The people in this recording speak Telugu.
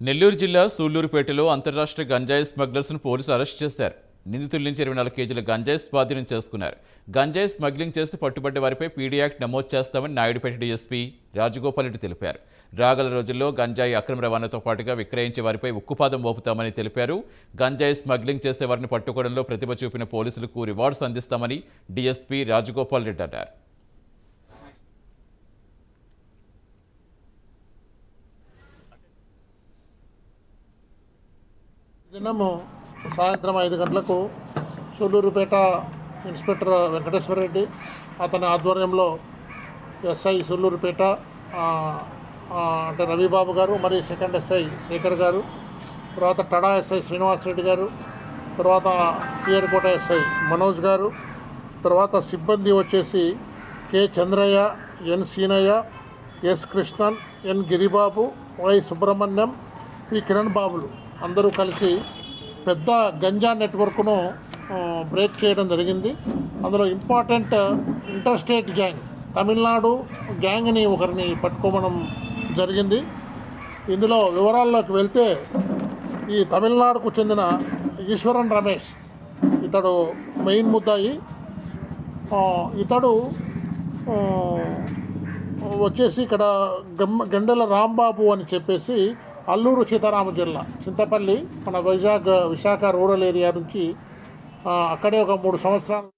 నెల్లూరు జిల్లా సూళ్ళూరుపేటలో అంతర్రాష్ట్ర గంజాయి స్మగ్లర్స్ను పోలీసులు అరెస్ట్ చేశారు. నిందితుల నుంచి ఇరవై నాలుగు కేజీల గంజాయి స్వాధీనం చేసుకున్నారు. గంజాయి స్మగ్లింగ్ చేసి పట్టుబడ్డ వారిపై పీడీ యాక్ట్ నమోదు చేస్తామని నాయుడుపేట డీఎస్పీ రాజగోపాల్ రెడ్డి తెలిపారు. రాగల రోజుల్లో గంజాయి అక్రమ రవాణాతో పాటుగా విక్రయించే వారిపై ఉక్కుపాదం మోపుతామని తెలిపారు. గంజాయి స్మగ్లింగ్ చేసే వారిని పట్టుకోవడంలో ప్రతిభ చూపిన పోలీసులకు రివార్డ్స్ అందిస్తామని డీఎస్పీ రాజగోపాల్ రెడ్డి అన్నారు. దినము సాయంత్రం ఐదు గంటలకు సూళ్ళూరుపేట ఇన్స్పెక్టర్ వెంకటేశ్వర రెడ్డి అతని ఆధ్వర్యంలో ఎస్ఐ సూళ్ళూరుపేట అంటే రవిబాబు గారు మరియు సెకండ్ ఎస్ఐ శేఖర్ గారు తర్వాత టడా ఎస్ఐ శ్రీనివాసరెడ్డి గారు తర్వాత పియర్కోట ఎస్ఐ మనోజ్ గారు తర్వాత సిబ్బంది వచ్చేసి K Chandraiah N Seenaiah S Krishnan N Giribabu Y Subrahmanyam P Kiran బాబులు. అందరూ కలిసి పెద్ద గంజా నెట్వర్క్ను బ్రేక్ చేయడం జరిగింది. అందులో important inter state gang Tamil Nadu గ్యాంగ్ని ఒకరిని పట్టుకోవడం జరిగింది. ఇందులో వివరాల్లోకి వెళ్తే ఈ తమిళనాడుకు చెందిన ఈశ్వరన్ రమేష్ ఇతడు మెయిన్ ముద్దాయి. ఇతడు వచ్చేసి ఇక్కడ గమ్ గండెల రాంబాబు అని చెప్పేసి అల్లూరు సీతారామ జిల్లా చింతపల్లి మన వైజాగ్ విశాఖ రూరల్ ఏరియా నుంచి అక్కడే ఒక మూడు సంవత్సరాలు